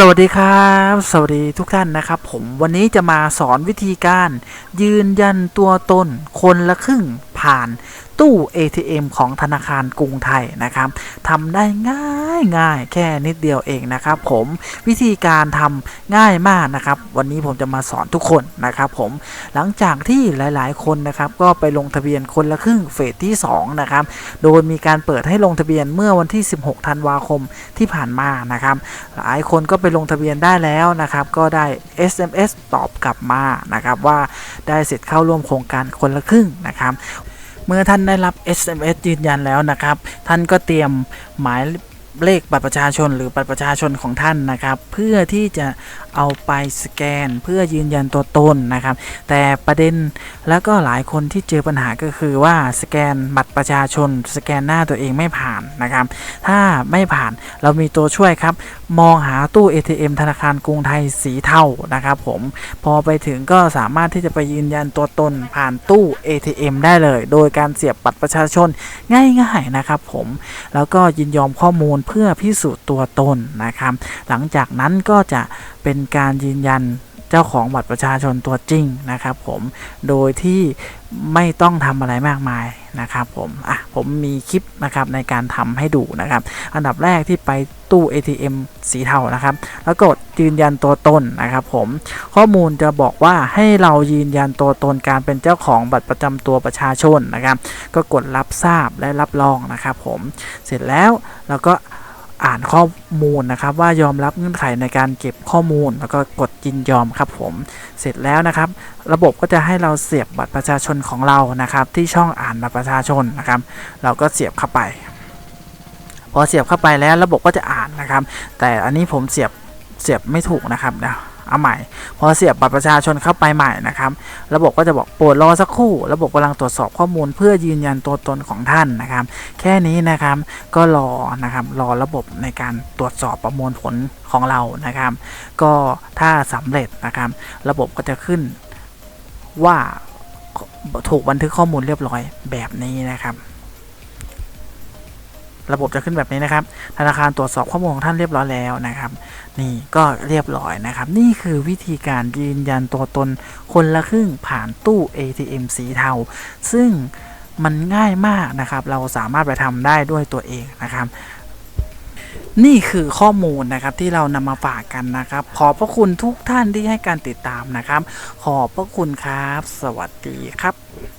สวัสดีครับ สวัสดีทุกท่านนะครับผมวันนี้จะมาสอนวิธีการยืนยันตัวตนคนละครึ่งผ่านตู้ ATM ของธนาคารกรุงไทยนะครับทำได้ง่าย ง่ายแค่นิดเดียวเองนะครับผมวิธีการทำง่ายมากนะครับ วันนี้ผมจะมาสอนทุกคนนะครับผมหลังจากที่หลายๆ คนนะครับก็ไปลงทะเบียนคนละครึ่งเฟสที่2นะครับโดยมีการเปิดให้ลงทะเบียนเมื่อวันที่ 16 ธันวาคมที่ผ่านมานะครับหลายคนก็ไปลงทะเบียนได้แล้วนะครับก็ได้ SMS ตอบกลับมานะครับว่าได้เสิทธิ์เข้าร่วมโครงการคนละครึ่งนะครับเมื่อท่านได้รับ SMS ยืนยันแล้วนะครับ ท่านก็เตรียมหมาย เลขบัตรประชาชนหรือบัตรประชาชนของท่านนะครับ เพื่อที่จะเอาไปสแกน เพื่อยืนยันตัวตนนะครับ แต่ประเด็นแล้วก็หลายคนที่เจอปัญหาก็คือว่าสแกนบัตรประชาชน สแกนหน้าตัวเองไม่ผ่านนะครับ ถ้าไม่ผ่านเรามีตัวช่วยครับ มองหาตู้ ATM ธนาคารกรุงไทยสีเทานะครับ ผมพอไปถึงก็สามารถที่จะไปยืนยันตัวตนผ่านตู้ ATM ได้เลย โดยการเสียบบัตรประชาชนง่ายๆนะครับ ผมแล้วก็ยินยอมข้อมูลเพื่อพิสูจน์ตัวตนนะครับ หลังจากนั้นก็จะเป็นการยืนยัน เจ้าของบัตรประชาชนตัวจริงนะครับผมโดยที่ไม่ต้องทำอะไรมากมายนะครับผมอะผมมีคลิปนะครับในการทำให้ดูนะครับ อันดับแรกที่ไปตู้ ATM สีเทานะครับ แล้วกดยืนยันตัวตนนะครับผมข้อมูลจะบอกว่าให้เรายืนยันตัวตนการเป็นเจ้าของบัตรประจำตัวประชาชนนะครับ ก็กดรับทราบและรับรองนะครับผมเสร็จแล้วเราก็ อ่านข้อมูลนะครับ ว่ายอมรับเงื่อนไขในการเก็บข้อมูล แล้วก็กดยินยอมครับผมเสร็จแล้วนะครับ ระบบก็จะให้เราเสียบบัตรประชาชนของเรานะครับ ที่ช่องอ่านบัตรประชาชนนะครับ เราก็เสียบเข้าไป พอเสียบเข้าไปแล้วระบบก็จะอ่านนะครับ แต่อันนี้ผมเสียบเสียบไม่ถูกนะครับนะ เอาใหม่ พอเสียบบัตรประชาชนเข้าไปใหม่นะครับ ระบบก็จะบอกโปรดรอสักครู่ ระบบกำลังตรวจสอบข้อมูลเพื่อยืนยันตัวตนของท่านนะครับ แค่นี้นะครับก็รอนะครับรอระบบในการตรวจสอบประมวลผลของเรานะครับ ก็ถ้าสำเร็จนะครับ ระบบก็จะขึ้นว่าถูกบันทึกข้อมูลเรียบร้อยแบบนี้นะครับ ระบบจะขึ้นแบบนี้นะครับ ธนาคารตรวจสอบข้อมูลของท่านเรียบร้อยแล้วนะครับ นี่ก็เรียบร้อยนะครับ นี่คือวิธีการยืนยันตัวตนคนละครึ่งผ่านตู้ ATM สีเทา ซึ่งมันง่ายมากนะครับ เราสามารถไปทำได้ด้วยตัวเองนะครับนี่คือข้อมูลนะครับที่เรานำมาฝากกันนะครับ ขอบพระคุณทุกท่านที่ให้การติดตามนะครับ ขอบพระคุณครับ สวัสดีครับ